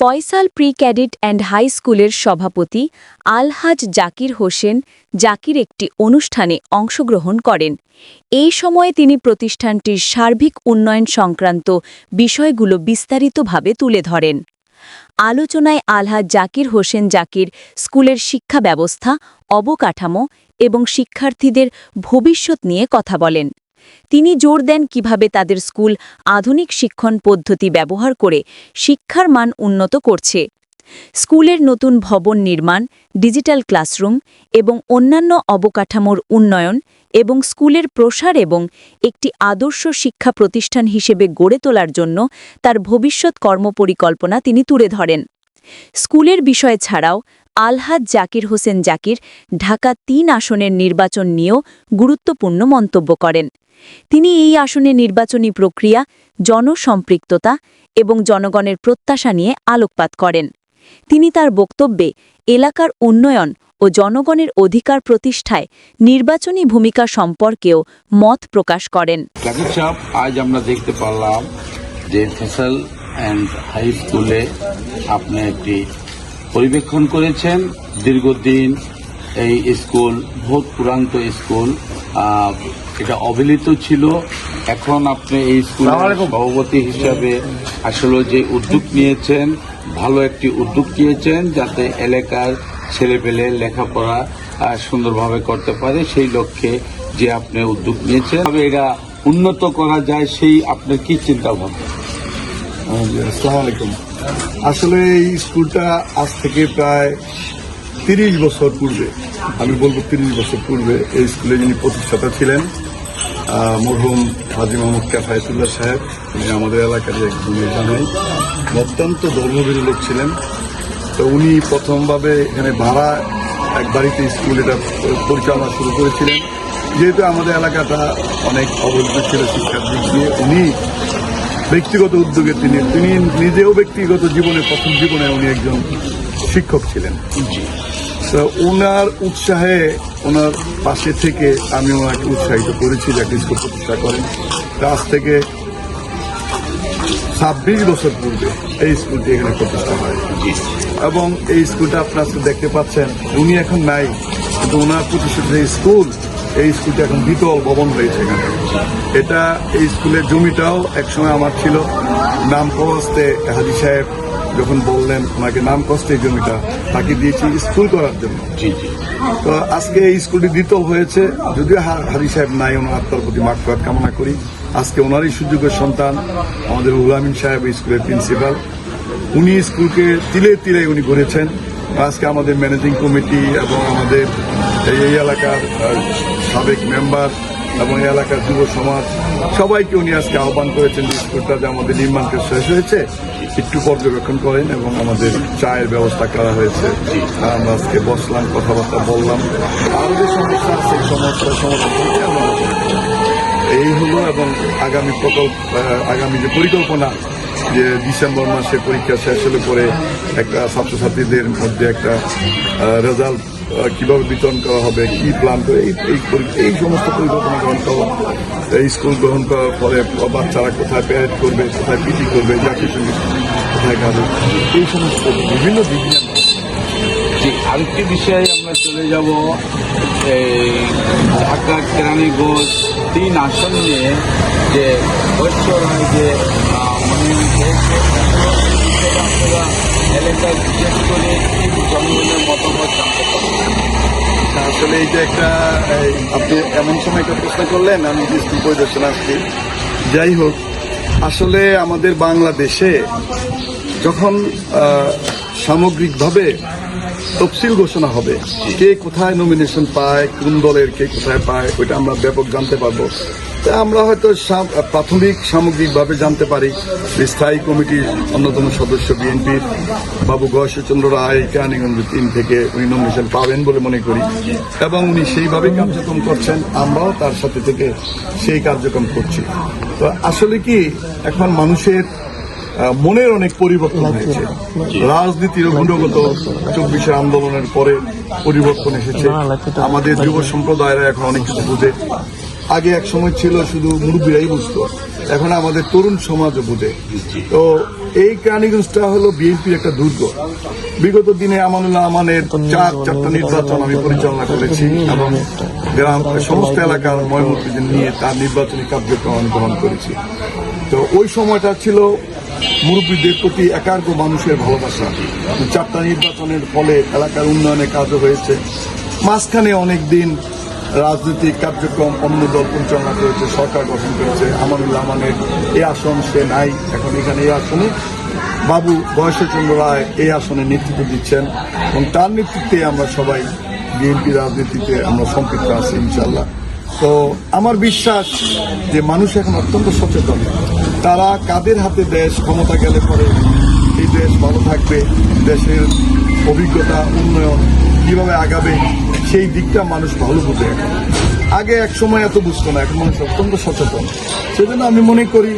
Faisal pre cadet and high স্কুলের সভাপতি আলহাজ জাকির হোসেন জাকির একটি অনুষ্ঠানে অংশগ্রহণ করেন। এই সময়ে তিনি প্রতিষ্ঠানটির সার্বিক উন্নয়ন সংক্রান্ত বিষয়গুলো বিস্তারিতভাবে তুলে ধরেন। আলোচনায় আলহাজ জাকির হোসেন জাকির স্কুলের শিক্ষা ব্যবস্থা, অবকাঠামো এবং শিক্ষার্থীদের ভবিষ্যৎ নিয়ে কথা বলেন। তিনি জোর দেন কীভাবে তাদের স্কুল আধুনিক শিক্ষণ পদ্ধতি ব্যবহার করে শিক্ষার মান উন্নত করছে। স্কুলের নতুন ভবন নির্মাণ, ডিজিটাল ক্লাসরুম এবং অন্যান্য অবকাঠামোর উন্নয়ন এবং স্কুলের প্রসার এবং একটি আদর্শ শিক্ষা প্রতিষ্ঠান হিসেবে গড়ে তোলার জন্য তার ভবিষ্যৎ কর্মপরিকল্পনা তিনি তুলে ধরেন। স্কুলের বিষয় ছাড়াও আলহাজ জাকির হোসেন জাকির ঢাকা তিন আসনের নির্বাচন নিয়েও গুরুত্বপূর্ণ মন্তব্য করেন। তিনি এই আসনে নির্বাচনী প্রক্রিয়া, জনসম্পৃক্ততা এবং জনগণের প্রত্যাশা নিয়ে আলোকপাত করেন। তিনি তার বক্তব্যে এলাকার উন্নয়ন ও জনগণের অধিকার প্রতিষ্ঠায় নির্বাচনী ভূমিকা সম্পর্কেও মত প্রকাশ করেন। আজ আমরা দেখতে পারলাম যে ফেসাল অ্যান্ড হাই স্কুলে আপনি একটি পরিবেক্ষণ করেছেন। দীর্ঘদিন এই স্কুল বহুত পুরান্ত স্কুল এটা অবহেলিত ছিল। এখন আপনি এই স্কুলের সভাপতি হিসাবে আসলে যে উদ্যোগ নিয়েছেন ভালো একটি উদ্যোগ নিয়েছেন যাতে এলাকার ছেলেপেলে লেখাপড়া সুন্দরভাবে করতে পারে। সেই লক্ষ্যে যে আপনি উদ্যোগ নিয়েছেন তবে এটা উন্নত করা যায় সেই আপনার কি চিন্তা ভাবনা আসসালামু আলাইকুম। আসলে এই স্কুলটা আজ থেকে প্রায় তিরিশ বছর পূর্বে, আমি বলব তিরিশ বছর পূর্বে এই স্কুলে যিনি প্রতিষ্ঠাতা ছিলেন মরহুম হাজি মোহাম্মদ কাফায়তুল্লাহ সাহেব উনি আমাদের এলাকার একজন জানাই অত্যন্ত ধর্মবীর লোক ছিলেন। তো উনি প্রথমভাবে এখানে ভাড়া, এক বাড়িতে স্কুল এটা পরিচালনা শুরু করেছিলেন। যেহেতু আমাদের এলাকাটা অনেক অবহেলিত ছিল শিক্ষার দিক দিয়ে, উনি ব্যক্তিগত উদ্যোগে তিনি তিনি নিজেও ব্যক্তিগত জীবনে, প্রথম জীবনে উনি একজন শিক্ষক ছিলেন। তো ওনার উৎসাহে ওনার পাশে থেকে আমি ওনাকে উৎসাহিত করেছি যে একটা স্কুল প্রতিষ্ঠা করেন। আজ থেকে ছাব্বিশ বছর পূর্বে এই স্কুলটি এখানে প্রতিষ্ঠা হয়। এবং এই স্কুলটা আপনার দেখতে পাচ্ছেন উনি এখন নাই। কিন্তু ওনার প্রতিষ্ঠিত যে স্কুল এই স্কুলটা এখন দ্বিতল ভবন রয়েছে এখানে। এটা এই স্কুলের জমিটাও একসময় আমার ছিল। নাম কস্তে হাজি সাহেব যখন বললেন ওনাকে নাম এই জমিটা তাকে দিয়েছি স্কুল করার জন্য। তো আজকে এই স্কুলটি দ্বিতল হয়েছে যদিও হা- হাজি সাহেব নাই ওনার আত্মার প্রতি মাকফাত কামনা করি। আজকে ওনারই সুযোগের সন্তান আমাদের উলামিন সাহেব স্কুলের প্রিন্সিপাল। উনি স্কুলকে তিলে তিলে উনি গড়েছেন। আজকে আমাদের ম্যানেজিং কমিটি এবং আমাদের এই এলাকার সাবেক মেম্বার এবং এই এলাকার যুব সমাজ সবাইকে উনি আজকে আহ্বান করেছেন যে স্কুলটা যে আমাদের নির্মাণ কাজ শেষ হয়েছে। একটু পর্যবেক্ষণ করেন এবং আমাদের চায়ের ব্যবস্থা করা হয়েছে। আমরা আজকে বসলাম, কথাবার্তা বললাম। আরও যে সমস্যা আছে সমস্যার সমাধান এই হলো এবং আগামী প্রকল্প আগামী যে পরিকল্পনা, যে ডিসেম্বর মাসে পরীক্ষা শেষ হলে পরে একটা ছাত্রছাত্রীদের মধ্যে একটা রেজাল্ট কীভাবে বিতরণ করা হবে, কি প্ল্যান করে, এই এই সমস্ত পরিকল্পনা গ্রহণ করা স্কুল গ্রহণ করার পরে বাচ্চারা কোথায় প্যারেড করবে, কোথায় পিটি করবে যা সংগীত কোথায় গাবে এই সমস্ত বিভিন্ন আমরা জি আরেকটি বিষয়ে আমরা চলে যাব এই ঢাকা কেরানীগঞ্জ তিন আসন নিয়ে যে হয় যে আহ, মানে আপনারা এলাকায় বিশেষ করে জনগণের মতামত জানতে আসলে এই যে একটা আপনি এমন সময় একটা প্রশ্ন করলেন আমি যে স্কুল পরিদর্শন আসছি যাই হোক আসলে আমাদের বাংলাদেশে যখন সামগ্রিকভাবে তফসিল ঘোষণা হবে, কে কোথায় নমিনেশন পায়, কোন দলের কে কোথায় পায়, ওইটা আমরা ব্যাপক জানতে পারব। তা আমরা হয়তো প্রাথমিক সামগ্রিকভাবে জানতে পারি স্থায়ী কমিটির অন্যতম সদস্য বিএনপির বাবু গয়েশ্বরচন্দ্র রায়, কেরানীগঞ্জ তিন থেকে উনি নমিনেশন পাবেন বলে মনে করি। এবং উনি সেইভাবে কার্যক্রম করছেন, আমরাও তার সাথে থেকে সেই কার্যক্রম করছি। তো আসলে কি, এখন মানুষের মনের অনেক পরিবর্তন হয়েছে। রাজনীতির গুণগত চব্বিশের আন্দোলনের পরে পরিবর্তন এসেছে। আমাদের যুব সম্প্রদায়েরা এখন অনেক কিছু বুঝে। আগে এক সময় ছিল শুধু মুরব্বীরাই বুঝতো। এখন আমাদের তরুণ সমাজও বুঝে। তো এই কেরানীগঞ্জটা হলো বিএনপির একটা দুর্গ। বিগত দিনে আমানুল্লাহ আমানের চার চারটা নির্বাচন আমি পরিচালনা করেছি এবং গ্রাম সমস্ত এলাকার ময়মুদ্দিন নিয়ে তার নির্বাচনী কার্যক্রম আমি গ্রহণ করেছি। তো ওই সময়টা ছিল মুরব্বীদের প্রতি একার্গ মানুষের ভালোবাসা। চারটা নির্বাচনের ফলে এলাকার উন্নয়নে কাজও হয়েছে। মাঝখানে অনেক দিন রাজনৈতিক কার্যক্রম অন্য দল পরিচালনা করেছে, সরকার গঠন করেছে। আমানুল্লাহ আমানের এই আসন সে নাই, এখন এখানে এই আসনে। বাবু বয়সচন্দ্র রায় এই আসনে নেতৃত্ব দিচ্ছেন এবং তার নেতৃত্বে আমরা সবাই বিএনপি রাজনীতিতে আমরা সম্পৃক্ত আছি ইনশাল্লাহ তো আমার বিশ্বাস যে মানুষ এখন অত্যন্ত সচেতন। তারা কাদের হাতে দেশ, ক্ষমতা গেলে পরে এই দেশ ভালো থাকবে, দেশের অভিজ্ঞতা, উন্নয়ন কীভাবে আগাবে, সেই দিকটা মানুষ ভালো বুঝে। আগে এক সময় এত বুঝতো না, এখন মানুষ অত্যন্ত সচেতন। সেজন্য আমি মনে করি,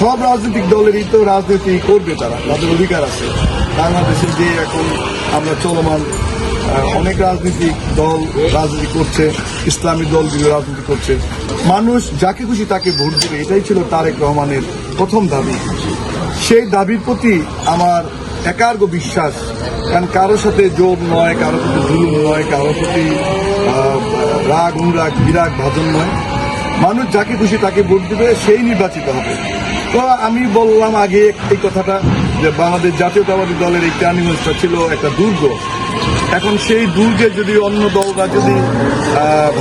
সব রাজনৈতিক দলেরই তো রাজনীতি করবে তারা, তাদের অধিকার আছে। বাংলাদেশে যে এখন আমরা চলমান অনেক রাজনৈতিক দল রাজনীতি করছে, ইসলামী দল বিভিন্ন রাজনীতি করছে। মানুষ যাকে খুশি তাকে ভোট দেবে, এটাই ছিল তারেক রহমানের প্রথম দাবি। সেই দাবির প্রতি আমার একার্গ বিশ্বাস, কারণ কারোর সাথে যোগ নয়, কারোর প্রতি জুলুম নয়, কারোর প্রতি রাগ, অনুরাগ, বিরাগ, ভাজন নয়। মানুষ যাকে খুশি তাকে ভোট দিবে, সেই নির্বাচিত হবে। তো আমি বললাম আগে এই কথাটা যে বাংলাদেশ জাতীয়তাবাদী দলের এই ক্যানিগঞ্জটা ছিল একটা দুর্গ। এখন সেই দুর্গে যদি অন্য দলরা যদি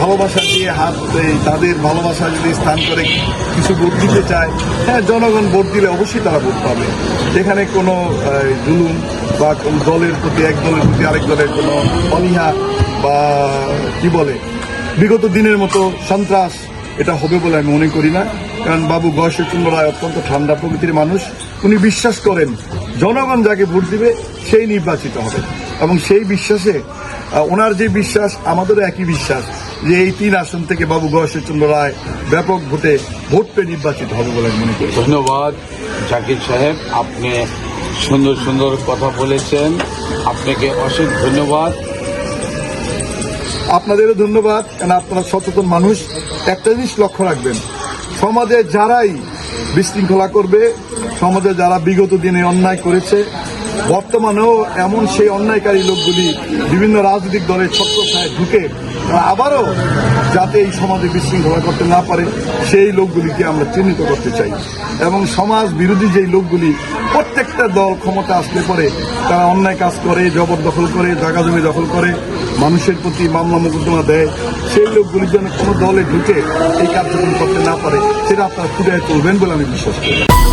ভালোবাসা দিয়ে হাত দেয়, তাদের ভালোবাসা যদি স্থান করে কিছু ভোট দিতে চায় হ্যাঁ জনগণ ভোট দিলে অবশ্যই তারা ভোট পাবে। এখানে কোনো জুলুম বা দলের প্রতি, এক দলের প্রতি আরেক দলের কোনো অনীহা বা, কি বলে, বিগত দিনের মতো সন্ত্রাস এটা হবে বলে আমি মনে করি না। কারণ বাবু গয়েশ্বরচন্দ্র রায় অত্যন্ত ঠান্ডা প্রকৃতির মানুষ। উনি বিশ্বাস করেন, জনগণ যাকে ভোট দিবে সেই নির্বাচিত হবে। এবং সেই বিশ্বাসে ওনার যে বিশ্বাস, আমাদেরও একই বিশ্বাস যে এই তিন আসন থেকে বাবু গয়েশ্বরচন্দ্র রায় ব্যাপক ভোটে ভোট পেয়ে নির্বাচিত হবে বলে আমি মনে করি। ধন্যবাদ, জাকির সাহেব। আপনি সুন্দর সুন্দর কথা বলেছেন। আপনাকে অশেষ ধন্যবাদ। আপনাদেরও ধন্যবাদ কারণ আপনারা সচেতন মানুষ। একটা জিনিস লক্ষ্য রাখবেন, সমাজে যারাই বিশৃঙ্খলা করবে, সমাজে যারা বিগত দিনে অন্যায় করেছে, বর্তমানেও এমন সেই অন্যায়কারী লোকগুলি বিভিন্ন রাজনৈতিক দলের ছত্রছায় ঢুকে আবারও যাতে এই সমাজে বিশৃঙ্খলা করতে না পারে, সেই লোকগুলিকে আমরা চিহ্নিত করতে চাই। এবং সমাজ বিরোধী যেই লোকগুলি, প্রত্যেকটা দল ক্ষমতা আসলে পরে তারা অন্যায় কাজ করে, জবরদখল করে, জায়গা জমি দখল করে, মানুষের প্রতি মামলা মোকদ্দমা দেয়, সেই লোকগুলি যেন কোনো দলে ঢুকে এই কার্যক্রম করতে না পারে, সেটা আপনারা ফুটে তুলবেন বলে আমি বিশ্বাস করি।